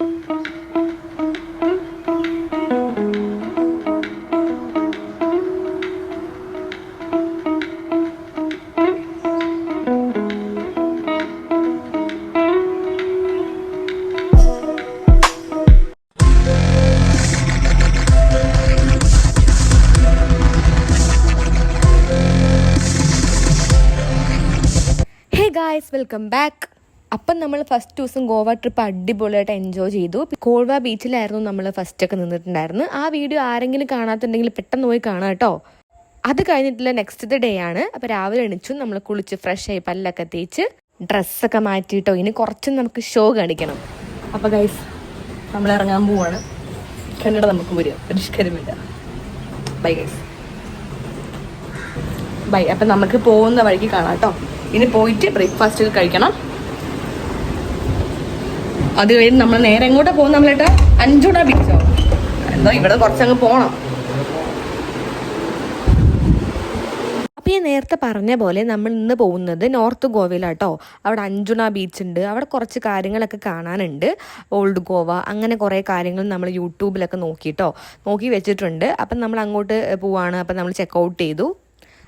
Hey guys welcome back അപ്പം നമ്മൾ first ദിവസം ഗോവ ട്രിപ്പ് അടിപൊളിയായിട്ട് എൻജോയ് ചെയ്തു. കോൾവ ബീച്ചിലായിരുന്നു നമ്മൾ ഫസ്റ്റ് ഒക്കെ നിന്നിട്ടുണ്ടായിരുന്നു ആ വീഡിയോ ആരെങ്കിലും കാണാത്തുണ്ടെങ്കിൽ പെട്ടെന്ന് പോയി കാണാം കേട്ടോ. അത് കഴിഞ്ഞിട്ടുള്ള നെക്സ്റ്റ് ഡേ ആണ്. അപ്പോൾ രാവിലെ എണിച്ചു നമ്മൾ കുളിച്ച് ഫ്രഷ് ആയി പല്ലൊക്കെ തേച്ച് ഡ്രസ്സൊക്കെ മാറ്റിയിട്ടോ. ഇനി കുറച്ച് നമുക്ക് ഷോ കാണിക്കണം. അപ്പോൾ ഗൈസ് നമ്മൾ ഇറങ്ങാൻ പോവാണ്. കന്നഡ നമുക്ക് വരിക പരിഷ്കരമില്ല. ബൈ ഗൈസ് ബൈ അപ്പം നമുക്ക് പോകുന്ന വഴിക്ക് കാണാം കേട്ടോ. ഇനി പോയിട്ട് ബ്രേക്ക്ഫാസ്റ്റ് കഴിക്കണം. അത് കഴിഞ്ഞ് നമ്മൾ നേരെ എങ്ങോട്ടാ പോകുന്ന നമ്മളേട്ടാ അഞ്ചുട ബീച്ചോ എന്തോ ഇവിടെ കുറച്ചങ്ങ് പോണം. നേരത്തെ പറഞ്ഞ പോലെ നമ്മൾ ഇന്ന് പോകുന്നത് നോർത്ത് ഗോവയിലാട്ടോ. അവിടെ അഞ്ജുണ ബീച്ച് ഉണ്ട്. അവിടെ കുറച്ച് കാര്യങ്ങളൊക്കെ കാണാനുണ്ട്. ഓൾഡ് ഗോവ അങ്ങനെ കുറേ കാര്യങ്ങൾ നമ്മൾ യൂട്യൂബിലൊക്കെ നോക്കിയിട്ടോ നോക്കി വെച്ചിട്ടുണ്ട്. അപ്പം നമ്മൾ അങ്ങോട്ട് പോവാണ്. അപ്പം നമ്മൾ ചെക്കൗട്ട് ചെയ്തു.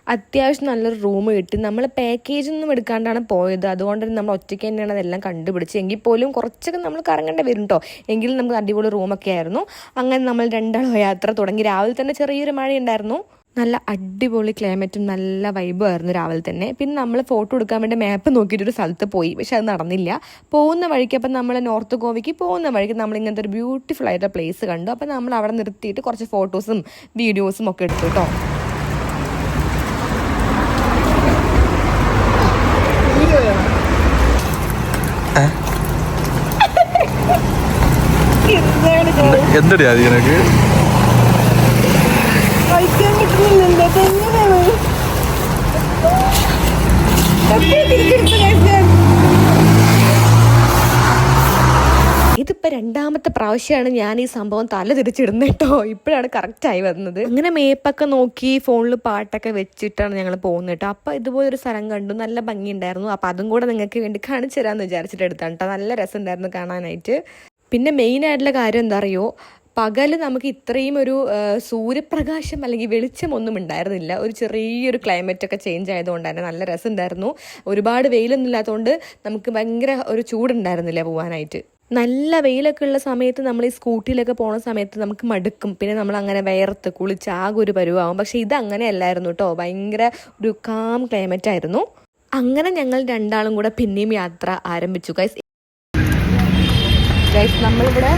അത്യാവശ്യം നല്ലൊരു റൂം കിട്ടി. നമ്മൾ പാക്കേജ് ഒന്നും എടുക്കാണ്ടാണ് പോയത്. അതുകൊണ്ട് തന്നെ നമ്മൾ ഒറ്റയ്ക്ക് തന്നെയാണ് അതെല്ലാം കണ്ടുപിടിച്ച് എങ്കിൽ പോലും കുറച്ചൊക്കെ നമ്മൾ കറങ്ങേണ്ടി വരും കേട്ടോ എങ്കിലും നമുക്ക് അടിപൊളി റൂമൊക്കെ ആയിരുന്നു. അങ്ങനെ നമ്മൾ രണ്ടാളും യാത്ര തുടങ്ങി. രാവിലെ തന്നെ ചെറിയൊരു മഴയുണ്ടായിരുന്നു. നല്ല അടിപൊളി ക്ലൈമറ്റും നല്ല വൈബും ആയിരുന്നു രാവിലെ തന്നെ. പിന്നെ നമ്മൾ ഫോട്ടോ എടുക്കാൻ വേണ്ടി മാപ്പ് നോക്കിയിട്ട് ഒരു സ്ഥലത്ത് പോയി. പക്ഷെ അത് നടന്നില്ല. പോകുന്ന വഴിക്ക് അപ്പം നമ്മൾ നോർത്ത് ഗോവയ്ക്ക് പോകുന്ന വഴിക്ക് നമ്മൾ ഇങ്ങനത്തെ ഒരു ബ്യൂട്ടിഫുൾ ആയിട്ടുള്ള പ്ലേസ് കണ്ടു. അപ്പം നമ്മൾ അവിടെ നിർത്തിയിട്ട് കുറച്ച് ഫോട്ടോസും വീഡിയോസും ഒക്കെ എടുത്തു കേട്ടോ എന്തടി അത് നിനക്ക്? കഴിക്കാൻ കിട്ടുന്നില്ല. എങ്ങനെയാണ് ഇതിപ്പോ രണ്ടാമത്തെ പ്രാവശ്യമാണ് ഞാൻ ഈ സംഭവം തല തിരിച്ചിടുന്നത് കേട്ടോ. ഇപ്പോഴാണ് കറക്റ്റ് ആയി വന്നത്. അങ്ങനെ മേപ്പൊക്കെ നോക്കി ഫോണിൽ പാട്ടൊക്കെ വെച്ചിട്ടാണ് ഞങ്ങൾ പോകുന്നത് കേട്ടോ. അപ്പൊ ഇതുപോലെ ഒരു സ്ഥലം കണ്ടു. നല്ല ഭംഗിയുണ്ടായിരുന്നു. അപ്പൊ അതും കൂടെ നിങ്ങൾക്ക് വേണ്ടി കാണിച്ചു തരാമെന്ന് വിചാരിച്ചിട്ട് എടുത്താണ് കേട്ടോ. നല്ല രസമുണ്ടായിരുന്നു കാണാനായിട്ട്. പിന്നെ മെയിൻ ആയിട്ടുള്ള കാര്യം എന്താ അറിയോ? പകൽ നമുക്ക് ഇത്രയും ഒരു സൂര്യപ്രകാശം അല്ലെങ്കിൽ വെളിച്ചമൊന്നും ഉണ്ടായിരുന്നില്ല. ഒരു ചെറിയൊരു ക്ലൈമറ്റ് ഒക്കെ ചേഞ്ച് ആയതുകൊണ്ട് തന്നെ നല്ല രസമുണ്ടായിരുന്നു. ഒരുപാട് വെയിലൊന്നും ഇല്ലാത്തതുകൊണ്ട് നമുക്ക് ഭയങ്കര ഒരു ചൂടുണ്ടായിരുന്നില്ല പോകാനായിട്ട് നല്ല വെയിലൊക്കെ ഉള്ള സമയത്ത് നമ്മൾ ഈ സ്കൂട്ടിയിലൊക്കെ പോണ സമയത്ത് നമുക്ക് മടുക്കും. പിന്നെ നമ്മൾ അങ്ങനെ വയർത്ത് കുളിച്ച് ആകെ ഒരു പരുവാകും പക്ഷെ ഇത് അങ്ങനെ അല്ലായിരുന്നു കേട്ടോ. ഭയങ്കര ഒരു കാം ക്ലൈമറ്റ് ആയിരുന്നു. അങ്ങനെ ഞങ്ങൾ രണ്ടാളും കൂടെ പിന്നെയും യാത്ര ആരംഭിച്ചു. ഗൈസ് ഗൈസ് നമ്മളിവിടെ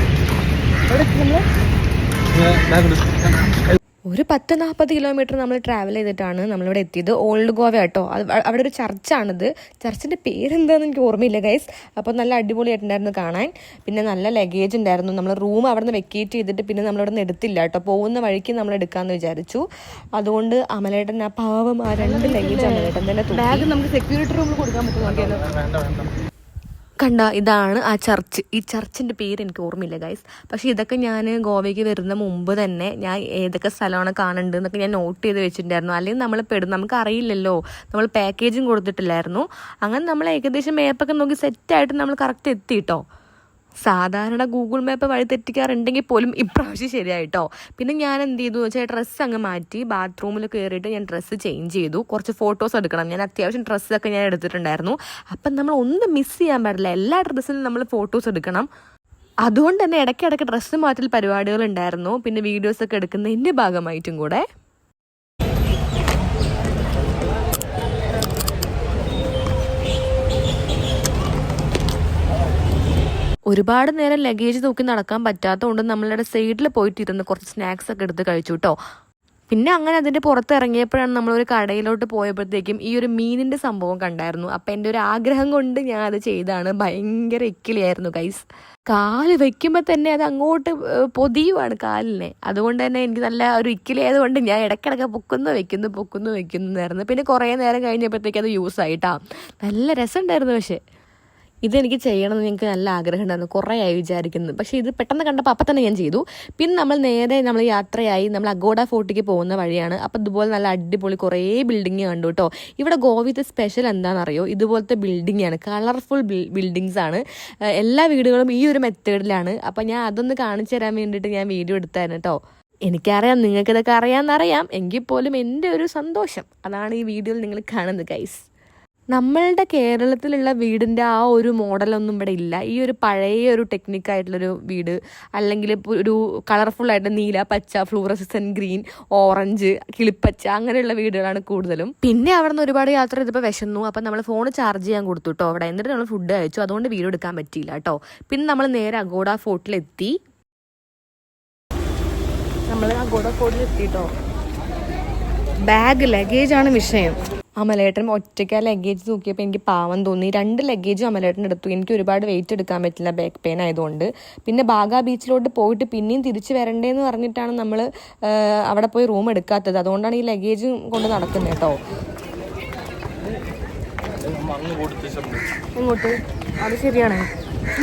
ഒരു പത്ത് നാൽപ്പത് കിലോമീറ്റർ നമ്മൾ ട്രാവൽ ചെയ്തിട്ടാണ് നമ്മളിവിടെ എത്തിയത്. ഓൾഡ് ഗോവ കേട്ടോ അവിടെ ഒരു ചർച്ചാണിത്. ചർച്ചിന്റെ പേരെന്താണെന്ന് എനിക്ക് ഓർമ്മയില്ല ഗൈസ് അപ്പോൾ നല്ല അടിപൊളിയായിട്ടുണ്ടായിരുന്നു കാണാൻ. പിന്നെ നല്ല ലഗേജ് ഉണ്ടായിരുന്നു. നമ്മൾ റൂം അവിടെ നിന്ന് വെക്കേറ്റ് ചെയ്തിട്ട് പിന്നെ നമ്മളിവിടെ നിന്ന് എടുത്തില്ല കേട്ടോ. പോകുന്ന വഴിക്ക് നമ്മൾ എടുക്കാമെന്ന് വിചാരിച്ചു. അതുകൊണ്ട് അമലേട്ടൻ ആ പാവം ആ രണ്ട് ലഗേജ് അമലേട്ടൻ തന്നെ ബാഗ് നമുക്ക് സെക്യൂരിറ്റി റൂമിൽ കൊടുക്കാൻ പറ്റും കണ്ട ഇതാണ് ആ ചർച്ച്. ഈ ചർച്ചിന്റെ പേര് എനിക്ക് ഓർമ്മയില്ല ഗൈസ് പക്ഷേ ഇതൊക്കെ ഞാൻ ഗോവയ്ക്ക് വരുന്ന മുമ്പ് തന്നെ ഞാൻ ഏതൊക്കെ സ്ഥലമാണ് കാണേണ്ടത് എന്നൊക്കെ ഞാൻ നോട്ട് ചെയ്ത് വെച്ചിട്ടുണ്ടായിരുന്നു. അല്ലെങ്കിൽ നമ്മൾ പെടും നമുക്ക് അറിയില്ലല്ലോ. നമ്മൾ പാക്കേജും കൊടുത്തിട്ടില്ലായിരുന്നു. അങ്ങനെ നമ്മൾ ഏകദേശം മേപ്പൊക്കെ നോക്കി സെറ്റായിട്ട് നമ്മൾ കറക്റ്റ് എത്തി കേട്ടോ സാധാരണ ഗൂഗിൾ മാപ്പ് വഴി തെറ്റിക്കാറുണ്ടെങ്കിൽ പോലും ഇപ്രാവശ്യം ശരിയായിട്ടോ. പിന്നെ ഞാൻ എന്ത് ചെയ്തു? വെച്ചാൽ ഡ്രസ്സ് അങ്ങ് മാറ്റി ബാത്റൂമിൽ കയറിയിട്ട് ഞാൻ ഡ്രസ്സ് ചേഞ്ച് ചെയ്തു. കുറച്ച് ഫോട്ടോസ് എടുക്കണം. ഞാൻ അത്യാവശ്യം ഡ്രസ്സൊക്കെ ഞാൻ എടുത്തിട്ടുണ്ടായിരുന്നു. അപ്പം നമ്മൾ ഒന്നും മിസ് ചെയ്യാൻ പാടില്ല. എല്ലാ ഡ്രസ്സിനും നമ്മൾ ഫോട്ടോസ് എടുക്കണം. അതുകൊണ്ട് തന്നെ ഇടയ്ക്കിടയ്ക്ക് ഡ്രസ്സ് മാറ്റൽ പരിപാടികൾ ഉണ്ടായിരുന്നു. പിന്നെ വീഡിയോസൊക്കെ എടുക്കുന്നതിന്റെ ഭാഗമായിട്ടും കൂടെ. ഒരുപാട് നേരം ലഗേജ് തൂക്കി നടക്കാൻ പറ്റാത്തതുകൊണ്ട് നമ്മളുടെ സൈഡിൽ പോയിട്ടിരുന്ന് കുറച്ച് സ്നാക്സ് ഒക്കെ എടുത്ത് കഴിച്ചു കേട്ടോ പിന്നെ അങ്ങനെ അതിന്റെ പുറത്ത് ഇറങ്ങിയപ്പോഴാണ് നമ്മളൊരു കടയിലോട്ട് പോയപ്പോഴത്തേക്കും ഈ ഒരു മീനിന്റെ സംഭവം കണ്ടായിരുന്നു. അപ്പം എന്റെ ഒരു ആഗ്രഹം കൊണ്ട് ഞാൻ അത് ചെയ്താണ് ഭയങ്കര ഇക്കിളിയായിരുന്നു ഗൈസ് കാൽ വയ്ക്കുമ്പോൾ തന്നെ അത് അങ്ങോട്ട് പൊതിയുവാണ് കാലിനെ. അതുകൊണ്ട് തന്നെ എനിക്ക് നല്ല ഒരു ഇക്കിളി ആയതുകൊണ്ട് ഞാൻ ഇടയ്ക്കിടയ്ക്ക് പൊക്കുന്നു വെക്കുന്നു പൊക്കുന്നു വെക്കുന്നു എന്നായിരുന്നു. പിന്നെ കുറേ നേരം കഴിഞ്ഞപ്പോഴത്തേക്ക് അത് യൂസ് ആയിട്ടാ നല്ല രസമുണ്ടായിരുന്നു പക്ഷേ. ഇതെനിക്ക് ചെയ്യണമെന്ന് എനിക്ക് നല്ല ആഗ്രഹം ഉണ്ടായിരുന്നു കുറേ ആയി വിചാരിക്കുന്നത് പക്ഷേ ഇത് പെട്ടെന്ന് കണ്ടപ്പോൾ അപ്പം തന്നെ ഞാൻ ചെയ്തു. പിന്നെ നമ്മൾ നേരെ നമ്മൾ യാത്രയായി നമ്മൾ അഗോഡ ഫോർട്ടിക്ക് പോകുന്ന വഴിയാണ്. അപ്പം ഇതുപോലെ നല്ല അടിപൊളി കുറേ ബിൽഡിങ് കണ്ടു കേട്ടോ. ഇവിടെ ഗോവയിലത്തെ സ്പെഷ്യൽ എന്താണെന്നറിയോ? ഇതുപോലത്തെ ബിൽഡിംഗ് ആണ്. കളർഫുൾ ബിൽഡിങ്സ് ആണ്. എല്ലാ വീടുകളും ഈ ഒരു മെത്തേഡിലാണ് അപ്പം ഞാൻ അതൊന്ന് കാണിച്ചു തരാൻ വേണ്ടിയിട്ട് ഞാൻ വീഡിയോ എടുത്തായിരുന്നു കേട്ടോ. എനിക്കറിയാം നിങ്ങൾക്കിതൊക്കെ അറിയാമെന്നറിയാം. എങ്കിൽ പോലും എന്റെ ഒരു സന്തോഷം. അതാണ് ഈ വീഡിയോയിൽ നിങ്ങൾ കാണുന്നത് ഗൈസ് നമ്മളുടെ കേരളത്തിലുള്ള വീടിന്റെ ആ ഒരു മോഡലൊന്നും ഇവിടെ ഇല്ല. ഈ ഒരു പഴയ ഒരു ടെക്നിക്കായിട്ടുള്ളൊരു വീട് അല്ലെങ്കിൽ ഒരു കളർഫുൾ ആയിട്ട് നീല പച്ച ഫ്ലൂറസിസൻ ഗ്രീൻ ഓറഞ്ച് കിളിപ്പച്ച അങ്ങനെയുള്ള വീടുകളാണ് കൂടുതലും. പിന്നെ അവിടെ നിന്ന് ഒരുപാട് യാത്ര ചെയ്തപ്പോൾ വിശന്നു. അപ്പം നമ്മൾ ഫോൺ ചാർജ് ചെയ്യാൻ കൊടുത്തു കേട്ടോ അവിടെ എന്നിട്ട് നമ്മൾ ഫുഡ് കഴിച്ചു. അതുകൊണ്ട് വീഡിയോ എടുക്കാൻ പറ്റിയില്ല കേട്ടോ പിന്നെ നമ്മൾ നേരെ അഗോഡ ഫോർട്ടിലെത്തി നമ്മൾ അഗോഡ ഫോർട്ടിലെത്തി കേട്ടോ ബാഗ് ലഗേജാണ് വിഷയം. അമലേട്ടൻ ഒറ്റയ്ക്ക് ആ ലഗേജ് നോക്കിയപ്പോൾ എനിക്ക് പാവം തോന്നി. രണ്ട് ലഗേജും അമലേട്ടൻ എടുത്തു എനിക്ക് ഒരുപാട് വെയിറ്റ് എടുക്കാൻ പറ്റില്ല ബാക്ക് പെയിൻ ആയതുകൊണ്ട്. പിന്നെ ബാഗ ബീച്ചിലോട്ട് പോയിട്ട് പിന്നെയും തിരിച്ച് വരണ്ടേന്ന് പറഞ്ഞിട്ടാണ് നമ്മൾ അവിടെ പോയി റൂം എടുക്കാത്തത്. അതുകൊണ്ടാണ് ഈ ലഗേജ് കൊണ്ട് നടക്കുന്നത് കേട്ടോ ഇങ്ങോട്ട്. അത് ശരിയാണ്.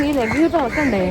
ഈ ലഗേജ് തുറക്കണ്ടേ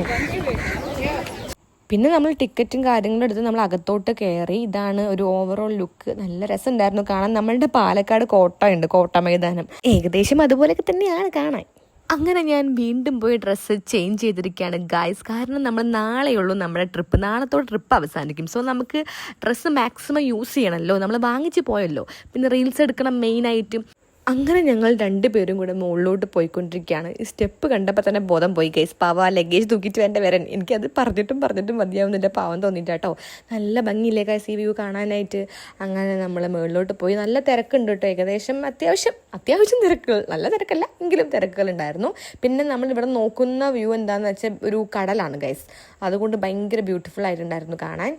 പിന്നെ നമ്മൾ ടിക്കറ്റും കാര്യങ്ങളും എടുത്ത് നമ്മൾ അകത്തോട്ട് കയറി ഇതാണ് ഒരു ഓവറോൾ ലുക്ക് നല്ല രസം ഉണ്ടായിരുന്നു കാണാൻ. നമ്മളുടെ പാലക്കാട് കോട്ട ഉണ്ട് കോട്ട മൈതാനം. ഏകദേശം അതുപോലെയൊക്കെ തന്നെയാണ് കാണാൻ. അങ്ങനെ ഞാൻ വീണ്ടും പോയി ഡ്രസ്സ് ചേഞ്ച് ചെയ്തിരിക്കുകയാണ്. ഗായ്സ് കാരണം നമ്മൾ നാളെയുള്ളൂ നമ്മുടെ ട്രിപ്പ് നാളത്തോടെ ട്രിപ്പ് അവസാനിക്കും. സോ നമുക്ക് ഡ്രസ്സ് മാക്സിമം യൂസ് ചെയ്യണമല്ലോ. നമ്മൾ വാങ്ങിച്ച് പോയല്ലോ. പിന്നെ റീൽസ് എടുക്കണം മെയിനായിട്ടും അങ്ങനെ ഞങ്ങൾ രണ്ടുപേരും കൂടെ മുകളിലോട്ട് പോയിക്കൊണ്ടിരിക്കുകയാണ്. ഈ സ്റ്റെപ്പ് കണ്ടപ്പോൾ തന്നെ ബോധം പോയി ഗൈസ് പാവ ലഗേജ് തൂക്കിയിട്ട് എന്റെ വരൻ. എനിക്കത് പറഞ്ഞിട്ടും പറഞ്ഞിട്ടും മതിയാവുന്നില്ല പാവം തോന്നിയിട്ട് കേട്ടോ നല്ല ഭംഗിയില്ലേ ഗൈസ് ഈ വ്യൂ കാണാനായിട്ട്? അങ്ങനെ നമ്മൾ മുകളിലോട്ട് പോയി. നല്ല തിരക്കുണ്ട് കേട്ടോ ഏകദേശം അത്യാവശ്യം അത്യാവശ്യം തിരക്കുകൾ നല്ല തിരക്കല്ല എങ്കിലും തിരക്കുകൾ ഉണ്ടായിരുന്നു. പിന്നെ നമ്മൾ ഇവിടെ നോക്കുന്ന വ്യൂ എന്താണെന്ന് വെച്ചാൽ ഒരു കടലാണ് ഗൈസ് അതുകൊണ്ട് ഭയങ്കര ബ്യൂട്ടിഫുൾ ആയിട്ടുണ്ടായിരുന്നു കാണാൻ.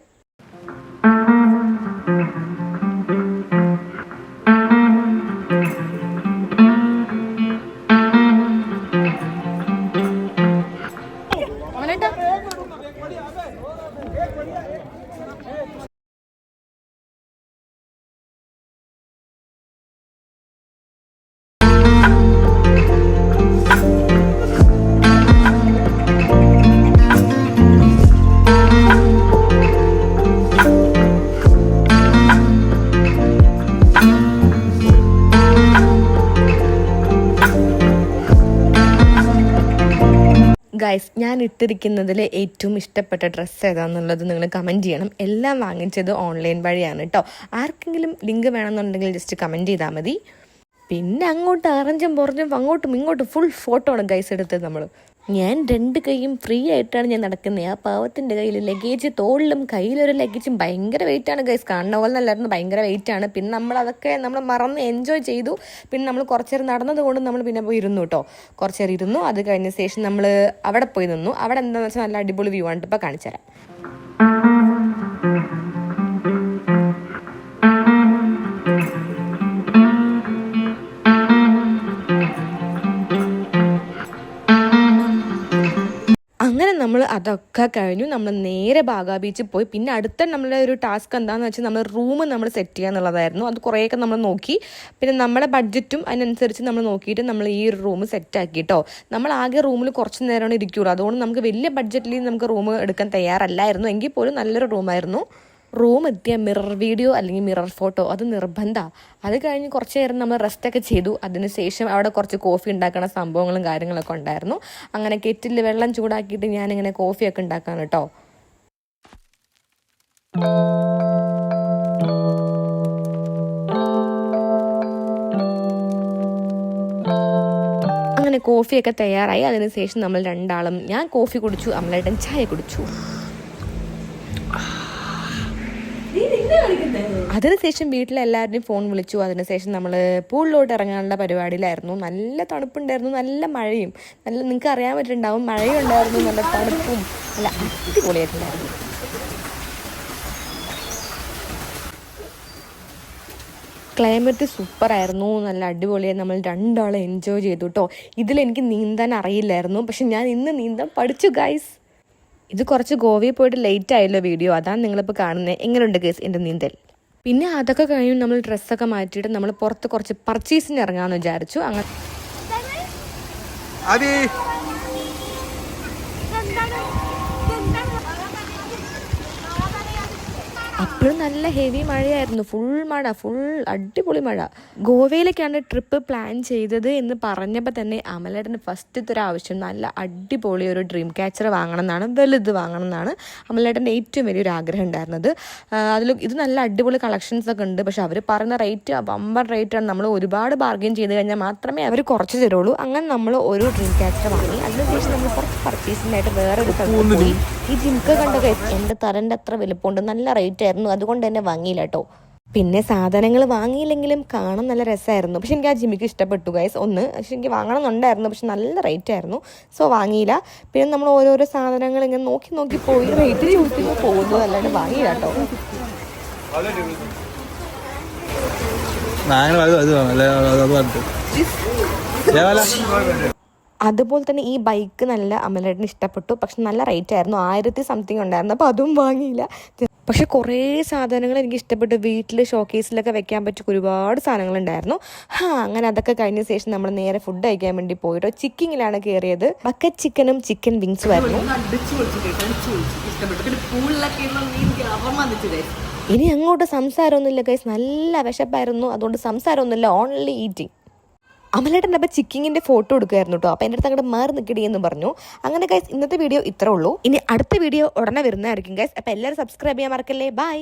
ഗൈസ് ഞാൻ ഇട്ടിരിക്കുന്നതിൽ ഏറ്റവും ഇഷ്ടപ്പെട്ട ഡ്രസ്സ് ഏതാണെന്നുള്ളത് നിങ്ങൾ കമന്റ് ചെയ്യണം. എല്ലാം വാങ്ങിച്ചത് ഓൺലൈൻ വഴിയാണ് കേട്ടോ ആർക്കെങ്കിലും ലിങ്ക് വേണമെന്നുണ്ടെങ്കിൽ ജസ്റ്റ് കമന്റ് ചെയ്താൽ മതി. പിന്നെ അങ്ങോട്ട് അറഞ്ചും പുറഞ്ഞും അങ്ങോട്ടും ഇങ്ങോട്ടും ഫുൾ ഫോട്ടോ ആണ് ഗൈസ് എടുത്തത് നമ്മൾ ഞാൻ രണ്ട് കൈയും ഫ്രീ ആയിട്ടാണ് ഞാൻ നടക്കുന്നത് ആ പാവത്തിന്റെ കയ്യിൽ ലഗേജ് തോളിലും കയ്യിലൊരു ലഗേജും ഭയങ്കര വെയിറ്റ് ആണ് ഗൈസ് കാണുന്ന പോലെ നല്ലായിരുന്നു ഭയങ്കര വെയിറ്റ് ആണ്. പിന്നെ നമ്മൾ അതൊക്കെ നമ്മൾ മറന്ന് എൻജോയ് ചെയ്തു. പിന്നെ നമ്മൾ കുറച്ച് നേരം നടന്നത് കൊണ്ട് നമ്മൾ പിന്നെ പോയി ഇരുന്നു കേട്ടോ കുറച്ച് നേരം ഇരുന്നു. അത് കഴിഞ്ഞ ശേഷം നമ്മൾ അവിടെ പോയി നിന്നു. അവിടെ എന്താണെന്ന് വെച്ചാൽ നല്ല അടിപൊളി വ്യൂ ആണ്. ഇപ്പോൾ കാണിച്ചു തരാം നമ്മൾ അതൊക്കെ കഴിഞ്ഞു. നമ്മൾ നേരെ ബാഗാ ബീച്ചിൽ പോയി. പിന്നെ അടുത്ത നമ്മളുടെ ഒരു ടാസ്ക് എന്താണെന്ന് വെച്ചാൽ നമ്മൾ റൂം നമ്മൾ സെറ്റ് ചെയ്യുക എന്നുള്ളതായിരുന്നു. അത് കുറേയൊക്കെ നമ്മൾ നോക്കി. പിന്നെ നമ്മുടെ ബഡ്ജറ്റും അതിനനുസരിച്ച് നമ്മൾ നോക്കിയിട്ട് നമ്മൾ ഈ ഒരു റൂം സെറ്റ് ആക്കി കേട്ടോ നമ്മൾ ആകെ റൂമിൽ കുറച്ച് നേരമാണ് ഇരിക്കുള്ളൂ. അതുകൊണ്ട് നമുക്ക് വലിയ ബഡ്ജറ്റിൽ നമുക്ക് റൂം എടുക്കാൻ തയ്യാറല്ലായിരുന്നു. എങ്കിൽ പോലും നല്ലൊരു റൂമായിരുന്നു റൂം എത്തിയ മിറർ വീഡിയോ അല്ലെങ്കിൽ മിറർ ഫോട്ടോ അത് നിർബന്ധമാണ് അത് കഴിഞ്ഞ് കുറച്ച് നേരം നമ്മൾ റെസ്റ്റ് ഒക്കെ ചെയ്തു. അതിനുശേഷം അവിടെ കുറച്ച് കോഫി ഉണ്ടാക്കുന്ന സംഭവങ്ങളും കാര്യങ്ങളൊക്കെ ഉണ്ടായിരുന്നു. അങ്ങനെ കെറ്റിൽ വെള്ളം ചൂടാക്കിയിട്ട് ഞാനിങ്ങനെ കോഫിയൊക്കെ ഉണ്ടാക്കാൻ കേട്ടോ. അങ്ങനെ കോഫിയൊക്കെ തയ്യാറായി. അതിനുശേഷം നമ്മൾ രണ്ടാളും ഞാൻ കോഫി കുടിച്ചു അമലേട്ടൻ ചായ കുടിച്ചു. അതിനുശേഷം വീട്ടിലെല്ലാവരുടെയും ഫോൺ വിളിച്ചു. അതിനുശേഷം നമ്മൾ പൂളിലോട്ട് ഇറങ്ങാനുള്ള പരിപാടിയിലായിരുന്നു. നല്ല തണുപ്പുണ്ടായിരുന്നു. നല്ല മഴയും. നല്ല നിങ്ങൾക്ക് അറിയാൻ പറ്റുന്നുണ്ടാവും മഴയും ഉണ്ടായിരുന്നു നല്ല തണുപ്പും. നല്ല അടിപൊളിയായിട്ടുണ്ടായിരുന്നു. ക്ലൈമറ്റ് സൂപ്പറായിരുന്നു. നല്ല അടിപൊളിയായി നമ്മൾ രണ്ടാളും എൻജോയ് ചെയ്തു കേട്ടോ ഇതിലെനിക്ക് നീന്താൻ അറിയില്ലായിരുന്നു. പക്ഷെ ഞാൻ ഇന്ന് നീന്താൻ പഠിച്ചു ഗൈസ് ഇത് കുറച്ച് ഗോവയിൽ പോയിട്ട് ലേറ്റ് ആയല്ലോ വീഡിയോ അതാണ് നിങ്ങളിപ്പോൾ കാണുന്നത് എങ്ങനെയുണ്ട് കേസ് എന്റെ നീന്തൽ? പിന്നെ അതൊക്കെ കഴിഞ്ഞ് നമ്മൾ ഡ്രസ്സൊക്കെ മാറ്റിയിട്ട് നമ്മൾ പുറത്ത് കുറച്ച് പർച്ചേസിന് ഇറങ്ങാമെന്ന് വിചാരിച്ചു. അങ്ങനെ അപ്പോഴും നല്ല ഹെവി മഴയായിരുന്നു. ഫുൾ മഴ ഫുൾ അടിപൊളി മഴ. ഗോവയിലേക്കാണ് ട്രിപ്പ് പ്ലാൻ ചെയ്തത് എന്ന് പറഞ്ഞപ്പോൾ തന്നെ അമലേട്ടന് ഫസ്റ്റത്തെ ഒരു ആവശ്യം നല്ല അടിപൊളി ഒരു ഡ്രീം ക്യാച്ചർ വാങ്ങണം എന്നാണ് വലുത് വാങ്ങണം എന്നാണ് അമലേട്ടന്റെ ഏറ്റവും വലിയൊരു ആഗ്രഹം ഉണ്ടായിരുന്നത്. അതിൽ ഇത് നല്ല അടിപൊളി കളക്ഷൻസ് ഒക്കെ ഉണ്ട്. പക്ഷെ അവർ പറയുന്ന റേറ്റ് ബമ്പർ ആണ്. നമ്മൾ ഒരുപാട് ബാർഗെയിൻ ചെയ്ത് കഴിഞ്ഞാൽ മാത്രമേ അവർ കുറച്ച് തരുള്ളൂ. അങ്ങനെ നമ്മൾ ഒരു ഡ്രീം ക്യാച്ചർ വാങ്ങി. അതിനുശേഷം നമ്മൾ കുറച്ച് പർച്ചേസിനായിട്ട് വേറെ ഒരു ഈ ജിംക കണ്ടൊക്കെ എന്റെ തരന്റെ അത്ര വലുപ്പമുണ്ട്. നല്ല റേറ്റ് ആയിരുന്നു. അതുകൊണ്ട് തന്നെ വാങ്ങിയില്ല കേട്ടോ. പിന്നെ സാധനങ്ങൾ വാങ്ങിയില്ലെങ്കിലും കാണാൻ നല്ല രസമായിരുന്നു. പക്ഷെ എനിക്ക് ആ ജിമ്മിക്ക് ഇഷ്ടപ്പെട്ടു ഗൈസ് ഒന്ന് പക്ഷെ എനിക്ക് വാങ്ങണം എന്നുണ്ടായിരുന്നു പക്ഷെ നല്ല റേറ്റ് ആയിരുന്നു. സോ വാങ്ങിയില്ല. പിന്നെ നമ്മൾ ഓരോരോ സാധനങ്ങൾ ഇങ്ങനെ നോക്കി നോക്കി പോയി. റേറ്റ് ചൂസ് ചെയ്ത് പോകുന്നു. അല്ലാണ്ട് വാങ്ങിയില്ല കേട്ടോ. അതുപോലെ തന്നെ ഈ ബൈക്ക് നല്ല അമലേട്ടന് ഇഷ്ടപ്പെട്ടു. പക്ഷെ നല്ല റേറ്റ് ആയിരുന്നു. ആയിരത്തി സംതിങ് ഉണ്ടായിരുന്നു. അപ്പോൾ അതും വാങ്ങിയില്ല. പക്ഷെ കുറേ സാധനങ്ങൾ എനിക്ക് ഇഷ്ടപ്പെട്ടു. വീട്ടിൽ ഷോക്കേസിലൊക്കെ വെക്കാൻ പറ്റിയ ഒരുപാട് സാധനങ്ങളുണ്ടായിരുന്നു. ഹാ അങ്ങനെ അതൊക്കെ കഴിഞ്ഞ ശേഷം നമ്മൾ നേരെ ഫുഡ് കഴിക്കാൻ വേണ്ടി പോയിട്ടോ ചിക്കിങ്ങിലാണ് കയറിയത് ബക്കറ്റ് ചിക്കനും ചിക്കൻ വിങ്സും ആയിരുന്നു. ഇനി അങ്ങോട്ട് സംസാരമൊന്നുമില്ല കൈസ് നല്ല വിശപ്പായിരുന്നു. അതുകൊണ്ട് സംസാരമൊന്നുമില്ല. ഓൺലി ഈറ്റിംഗ് അമലേട്ടന്റെ അപ്പം ചിക്കിങ്ങിന്റെ ഫോട്ടോ എടുക്കുമായിരുന്നു കേട്ടോ അപ്പോൾ എന്റെ അടുത്ത് അങ്ങോട്ട് മാറി നിൽക്കടി എന്ന് പറഞ്ഞു. അങ്ങനെ ഗൈസ് ഇന്നത്തെ വീഡിയോ ഇത്രേ ഉള്ളൂ. ഇനി അടുത്ത വീഡിയോ ഉടനെ വരുന്നതായിരിക്കും ഗൈസ് അപ്പോൾ എല്ലാവരും സബ്സ്ക്രൈബ് ചെയ്യാൻ മറക്കല്ലേ? ബൈ